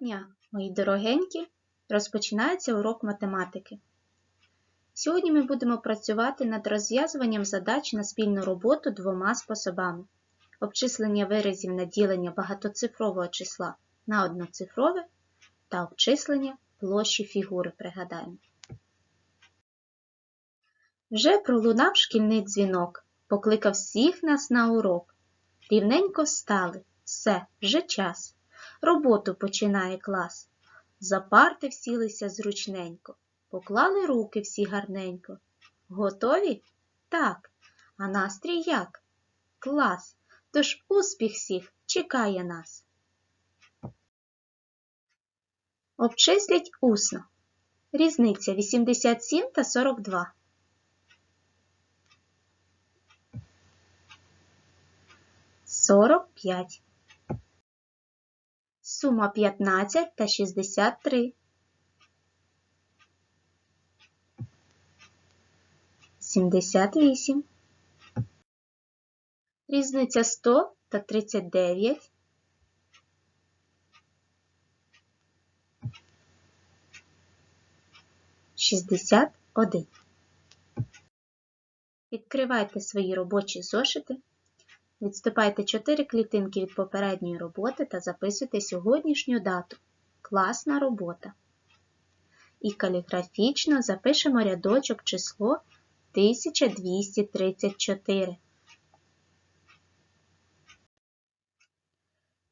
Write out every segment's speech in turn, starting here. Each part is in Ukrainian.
Дня, мої дорогенькі! Розпочинається урок математики. Сьогодні ми будемо працювати над розв'язуванням задач на спільну роботу двома способами: обчислення виразів на ділення багатоцифрового числа на одноцифрове та обчислення площі фігури. Пригадаємо. Вже пролунав шкільний дзвінок, покликав всіх нас на урок. Рівненько встали. Все, вже час. Роботу починає клас. За парти всілися зручненько, поклали руки всі гарненько. Готові? Так. А настрій як? Клас. Тож успіх всіх чекає нас. Обчисліть усно. Різниця 87 та 42. Сорок п'ять. Сума 15 та 63. Сімдесят вісім. Різниця 100 та 39. Шістдесят один. Відкривайте свої робочі зошити. Відступайте 4 клітинки від попередньої роботи та записуйте сьогоднішню дату. Класна робота. І каліграфічно запишемо рядочок число 1234.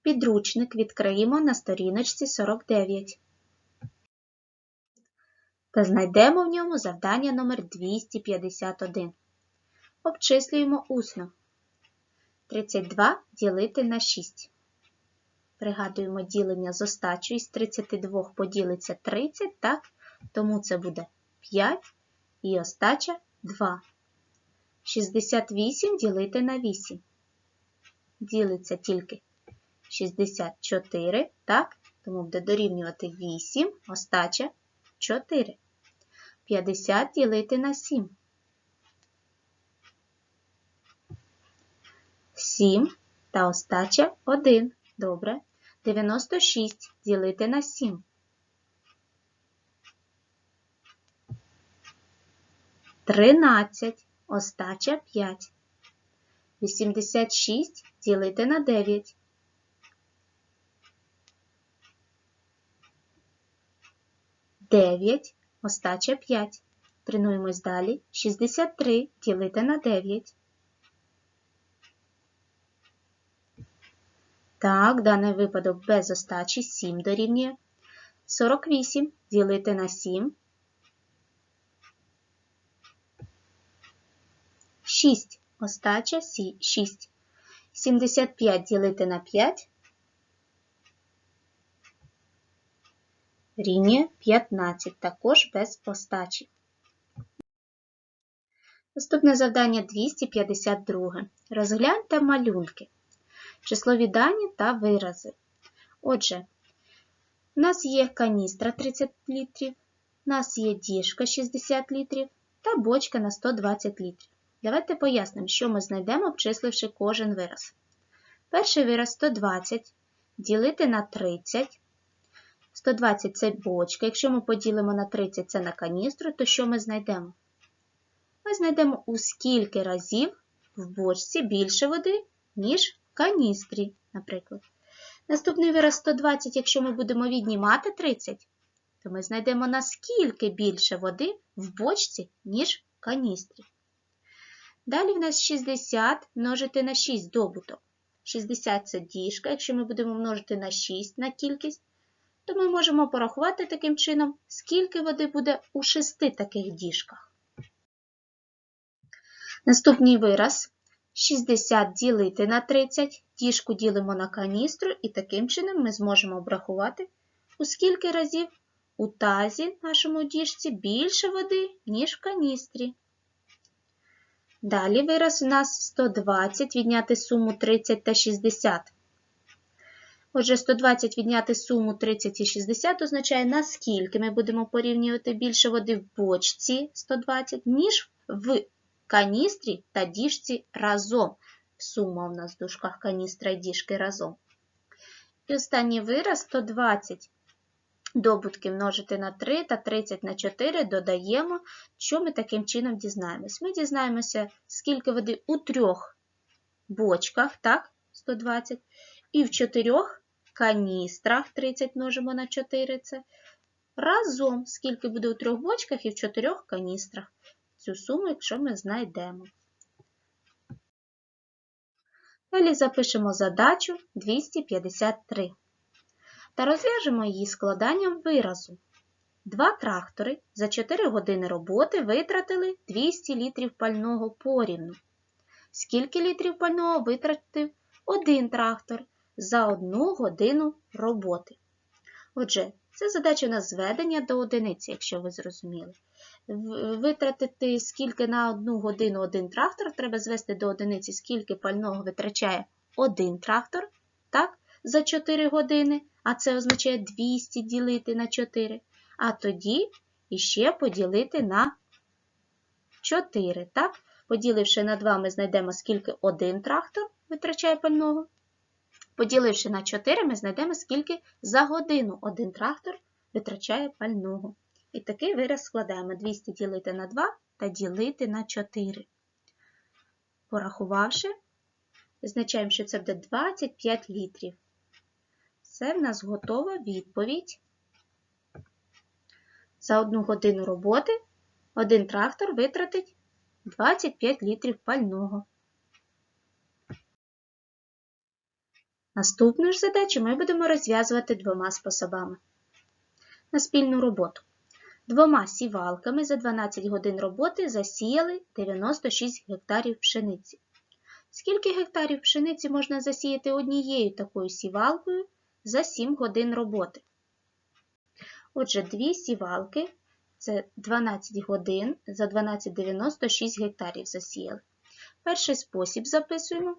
Підручник відкриємо на сторіночці 49. Та знайдемо в ньому завдання номер 251. Обчислюємо усно. 32 ділити на 6. Пригадуємо ділення з остачою. З 32 поділиться 30, так? Тому це буде 5 і остача 2. 68 ділити на 8. Ділиться тільки 64, так? Тому буде дорівнювати 8, остача 4. 50 ділити на 7. 7 та остача 1. Добре. 96 ділити на 7. 13. Остача 5. 86 ділити на 9. 9. Остача 5. Тренуємось далі. 63 ділити на 9. Так, даний випадок без остачі 7 дорівнює. 48 ділити на 7. 6. Остача 6. 75 ділити на 5. Рівнює 15, також без остачі. Наступне завдання 252. Розгляньте малюнки числові дані та вирази. Отже, у нас є каністра 30 літрів, у нас є діжка 60 літрів та бочка на 120 літрів. Давайте пояснимо, що ми знайдемо, обчисливши кожен вираз. Перший вираз 120 ділити на 30. 120 це бочка. Якщо ми поділимо на 30 це на каністру, то що ми знайдемо? Ми знайдемо у скільки разів в бочці більше води, ніж каністрі, наприклад. Наступний вираз 120, якщо ми будемо віднімати 30, то ми знайдемо наскільки більше води в бочці, ніж в каністрі. Далі в нас 60 множити на 6 добуток. 60 це діжка. Якщо ми будемо множити на 6 на кількість, то ми можемо порахувати таким чином, скільки води буде у 6 таких діжках. Наступний вираз 60 ділити на 30, діжку ділимо на каністру, і таким чином ми зможемо обрахувати, у скільки разів у тазі нашому діжці більше води, ніж в каністрі. Далі вираз у нас 120 відняти суму 30 та 60. Отже, 120 відняти суму 30 і 60 означає, наскільки ми будемо порівнювати більше води в бочці 120, ніж в каністрі та діжці разом. Сума у нас в дужках каністра і діжки разом. І останній вираз 120 добутки множити на 3 та 30 на 4 додаємо. Що ми таким чином дізнаємось? Ми дізнаємося, скільки води у трьох бочках, так, 120, і в чотирьох каністрах 30 множимо на 4 це. Разом, скільки буде у трьох бочках і в чотирьох каністрах. Цю суму, якщо ми знайдемо. Далі запишемо задачу 253 та розв'яжемо її складанням виразу. Два трактори за 4 години роботи витратили 200 літрів пального порівну. Скільки літрів пального витратив один трактор за одну годину роботи? Отже, це задача на зведення до одиниці, якщо ви зрозуміли. Витратити скільки на одну годину один трактор, треба звести до одиниці, скільки пального витрачає один трактор, так, за 4 години, а це означає 200 ділити на 4, а тоді іще поділити на 4, так? Поділивши на 2, ми знайдемо, скільки один трактор витрачає пального. Поділивши на 4, ми знайдемо, скільки за годину один трактор витрачає пального. І такий вираз складаємо 200 ділити на 2 та ділити на 4. Порахувавши, визначаємо, що це буде 25 літрів. Це в нас готова відповідь. За одну годину роботи один трактор витратить 25 літрів пального. Наступну ж задачу ми будемо розв'язувати двома способами. На спільну роботу. Двома сівалками за 12 годин роботи засіяли 96 гектарів пшениці. Скільки гектарів пшениці можна засіяти однією такою сівалкою за 7 годин роботи? Отже, дві сівалки це 12 годин за 12,96 гектарів засіяли. Перший спосіб записуємо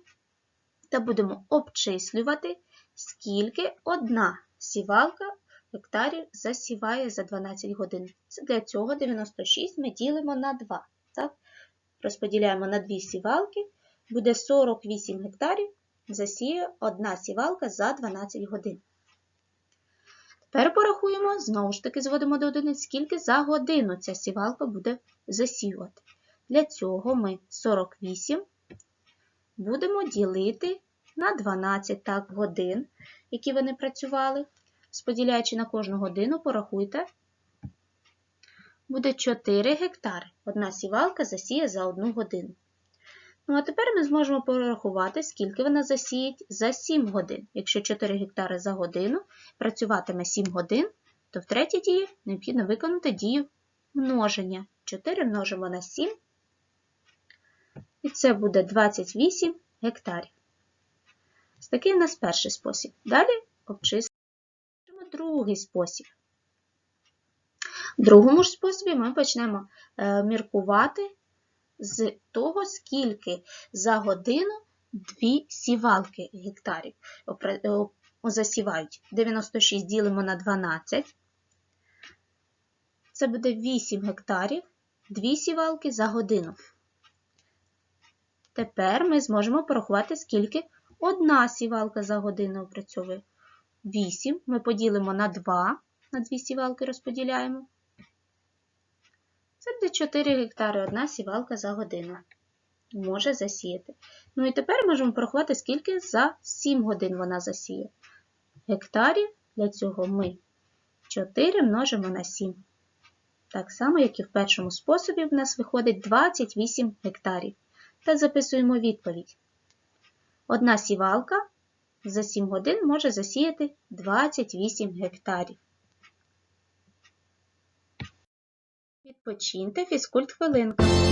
та будемо обчислювати, скільки одна сівалка гектарів засіває за 12 годин. Для цього 96 ми ділимо на 2. Так? Розподіляємо на дві сівалки, буде 48 гектарів, засіє одна сівалка за 12 годин. Тепер порахуємо, знову ж таки зводимо до одиниць, скільки за годину ця сівалка буде засіювати. Для цього ми 48 будемо ділити на 12 так, годин, які вони працювали. Споділяючи на кожну годину, порахуйте, буде 4 гектари. Одна сівалка засіє за одну годину. Ну, а тепер ми зможемо порахувати, скільки вона засіять за 7 годин. Якщо 4 гектари за годину працюватиме 7 годин, то в третій дії необхідно виконати дію множення. 4 множимо на 7, і це буде 28 гектарів. Ось такий у нас перший спосіб. Далі обчислюємо другий спосіб. В другому ж способі ми почнемо е, міркувати з того, скільки за годину дві сівалки гектарів е, засівають. 96 ділимо на 12. Це буде 8 гектарів, дві сівалки за годину. Тепер ми зможемо порахувати, скільки одна сівалка за годину опрацьовує. 8 ми поділимо на 2, на 2 сівалки розподіляємо. Це буде 4 гектари, одна сівалка за годину. Може засіяти. Ну і тепер можемо порахувати, скільки за 7 годин вона засіє. Гектарів для цього ми 4 множимо на 7. Так само, як і в першому способі, в нас виходить 28 гектарів. Та записуємо відповідь. Одна сівалка за 7 годин може засіяти 28 гектарів. Відпочиньте фізкульт хвилинка.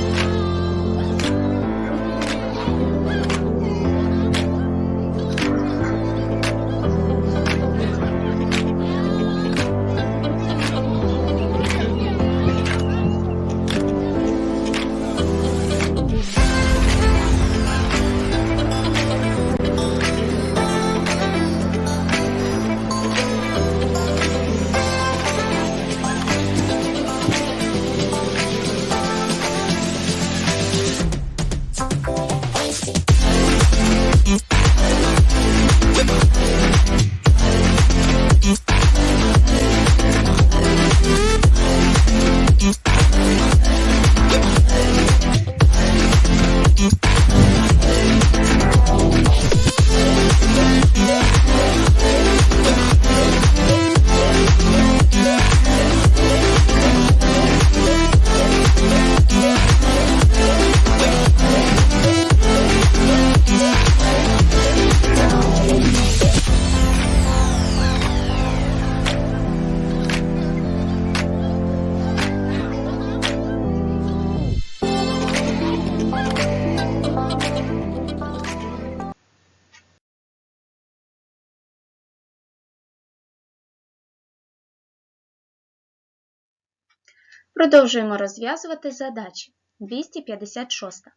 Продовжуємо розв'язувати задачі. 256.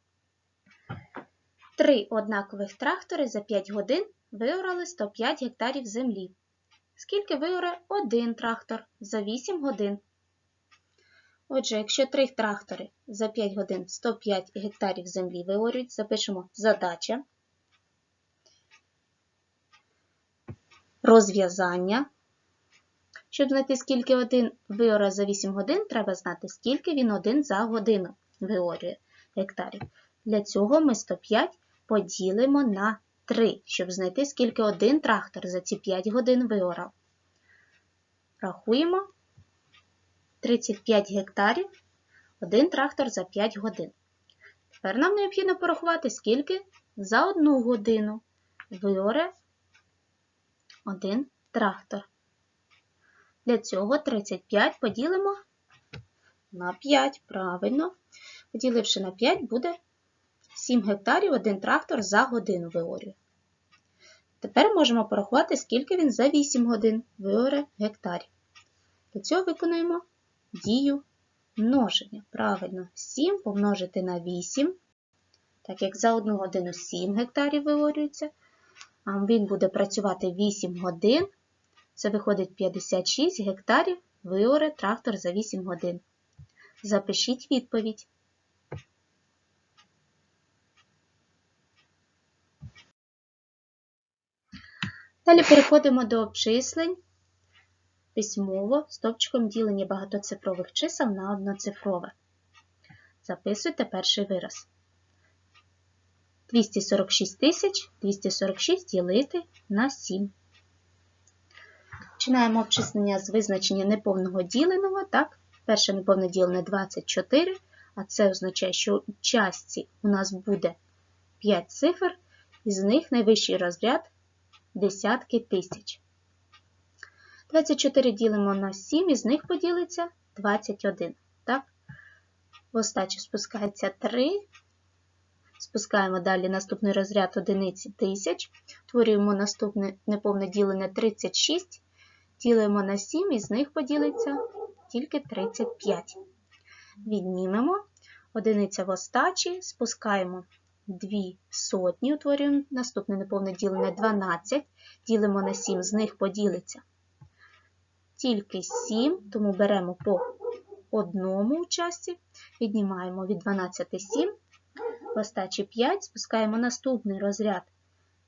Три однакових трактори за 5 годин виорали 105 гектарів землі. Скільки виоре один трактор за 8 годин? Отже, якщо три трактори за 5 годин 105 гектарів землі виорюють, запишемо задача, розв'язання. Щоб знайти, скільки один виоре за 8 годин, треба знати, скільки він один за годину виорює гектарів. Для цього ми 105 поділимо на 3, щоб знайти, скільки один трактор за ці 5 годин виорав. Рахуємо 35 гектарів, один трактор за 5 годин. Тепер нам необхідно порахувати, скільки за одну годину виоре один трактор. Для цього 35 поділимо на 5. Правильно. Поділивши на 5, буде 7 гектарів один трактор за годину виорює. Тепер можемо порахувати, скільки він за 8 годин виоре гектарів. Для цього виконуємо дію множення. Правильно, 7 помножити на 8, так як за 1 годину 7 гектарів виорюється, а він буде працювати 8 годин. Це виходить 56 гектарів виоре трактор за 8 годин. Запишіть відповідь. Далі переходимо до обчислень письмово стовпчиком ділення багатоцифрових чисел на одноцифрове. Записуйте перший вираз. 246 тисяч 246 ділити на 7. Починаємо обчислення з визначення неповного діленого. Так? Перше неповне ділене 24, а це означає, що у частці у нас буде 5 цифр, із них найвищий розряд десятки тисяч. 24 ділимо на 7, із них поділиться 21. Так? В остачі спускається 3. Спускаємо далі наступний розряд одиниці тисяч. Творюємо наступне неповне ділене 36. Ділимо на 7, із них поділиться тільки 35. Віднімемо. Одиниця в остачі, спускаємо 2 сотні, утворюємо наступне неповне ділене 12, ділимо на 7, з них поділиться тільки 7, тому беремо по одному участі, віднімаємо від 12 7, в остачі 5, спускаємо наступний розряд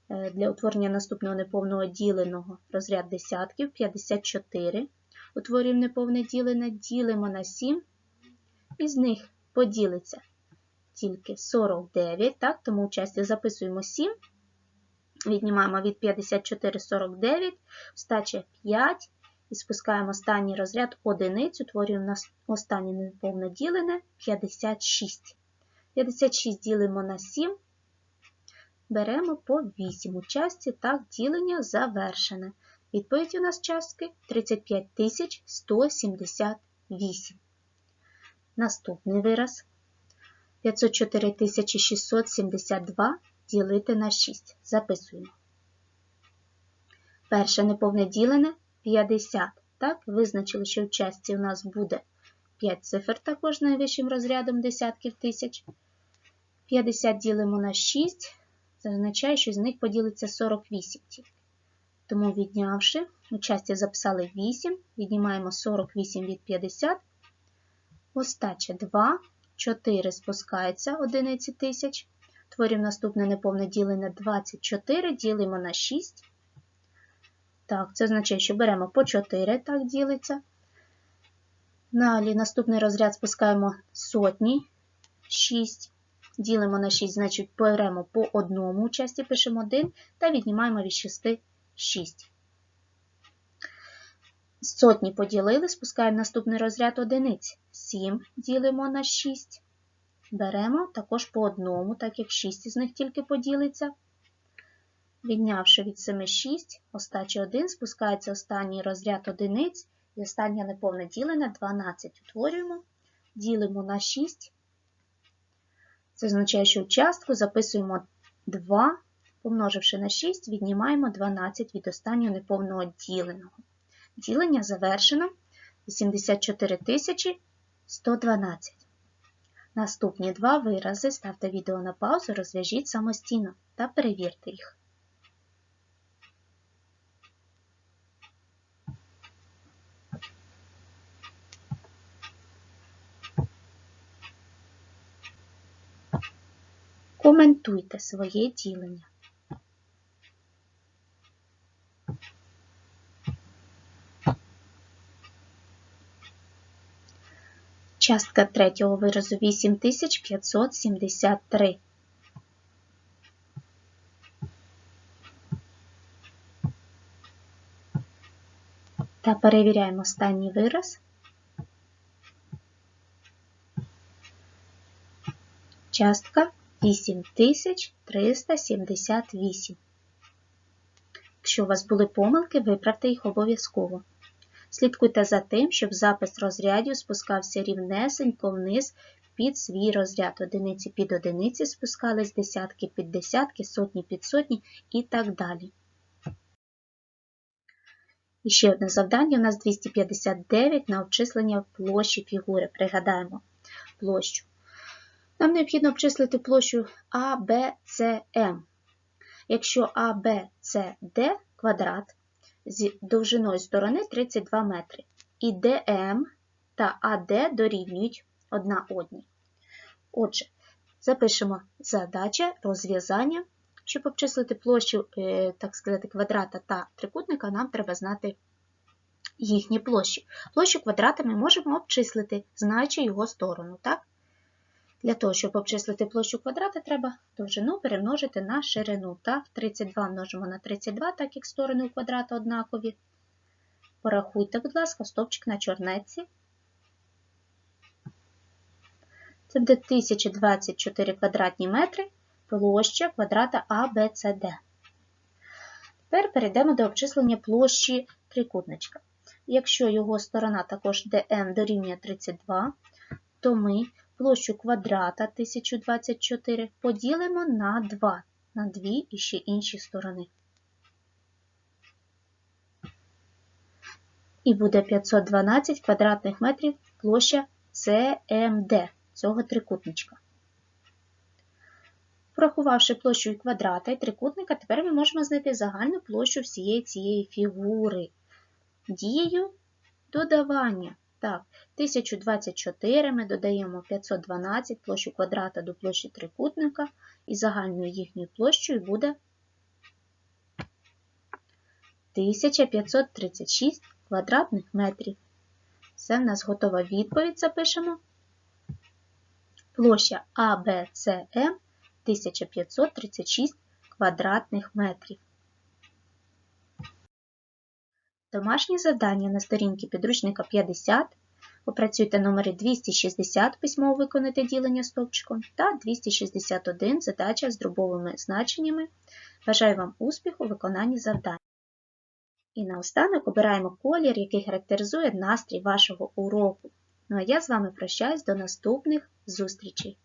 для утворення наступного неповного діленого. Розряд десятків 54. Утворюємо неповне ділене, ділимо на 7, із них поділиться тільки 49, так, тому в часті записуємо 7, віднімаємо від 54 49, стача 5 і спускаємо останній розряд одиниць, утворюємо останнє неповне ділене 56. 56 ділимо на 7, беремо по 8 у частці, так, ділення завершене. Відповідь у нас частки 35 178. Наступний вираз 504 672 ділити на 6. Записуємо. Перше неповне ділене 50. Так, визначили, що в частці у нас буде 5 цифр, також найвищим розрядом десятків тисяч. 50 ділимо на 6, це означає, що з них поділиться 48 тільки. Тому, віднявши, у часті записали 8, віднімаємо 48 від 50, остача 2, 4 спускається одиниці тисяч. Творимо наступне неповне ділене 24, ділимо на 6. Так, це означає, що беремо по 4, так ділиться. Далі наступний розряд спускаємо сотні 6. Ділимо на 6, значить беремо по одному часті, пишемо 1 та віднімаємо від 6 6. Сотні поділили, спускаємо наступний розряд одиниць. 7 ділимо на 6. Беремо також по одному, так як 6 із них тільки поділиться. Віднявши від 7 6, остачі 1, спускається останній розряд одиниць і останнє неповне ділене 12. Утворюємо, ділимо на 6. Це означає, що частку записуємо 2, помноживши на 6, віднімаємо 12 від останнього неповного діленого. Ділення завершено. 84 тисячі 112. Наступні два вирази ставте відео на паузу, розв'яжіть самостійно та перевірте їх. Коментуйте своє ділення. Частка третього виразу 8573. Та перевіряємо останній вираз. Частка 8378. Якщо у вас були помилки, виправте їх обов'язково. Слідкуйте за тим, щоб запис розрядів спускався рівнесенько вниз під свій розряд. Одиниці під одиниці спускались, десятки під десятки, сотні під сотні і так далі. І ще одне завдання у нас 259 на обчислення площі фігури. Пригадаємо площу. Нам необхідно обчислити площу М. Якщо Д квадрат з довжиною сторони 32 метри, і ДМ та АД дорівнюють одна одній. Отже, запишемо задача розв'язання. Щоб обчислити площу, е, так сказати, квадрата та трикутника, нам треба знати їхні площі. Площу квадрата ми можемо обчислити, знаючи його сторону. так? Для того, щоб обчислити площу квадрата, треба довжину перемножити на ширину. Так? 32 множимо на 32, так як сторони у квадрата однакові. Порахуйте, будь ласка, стовпчик на чорнеці. Це буде 1024 квадратні метри площа квадрата ABCD. Тепер перейдемо до обчислення площі трикутничка. Якщо його сторона також dm дорівнює 32, то ми площу квадрата 1024 поділимо на 2, на дві і ще інші сторони. І буде 512 квадратних метрів площа CMD цього трикутничка. Порахувавши площу і квадрата і трикутника, тепер ми можемо знайти загальну площу всієї цієї фігури. Дією додавання. Так, 1024 ми додаємо 512 площу квадрата до площі трикутника, і загальною їхньою площею буде 1536 квадратних метрів. Це в нас готова відповідь, запишемо. Площа АБЦМ 1536 квадратних метрів. Домашнє завдання на сторінці підручника 50. Опрацюйте номери 260 письмово виконати ділення стовпчиком та 261 задача з дробовими значеннями. Бажаю вам успіху у виконанні завдань. І наостанок обираємо колір, який характеризує настрій вашого уроку. Ну а я з вами прощаюсь до наступних зустрічей!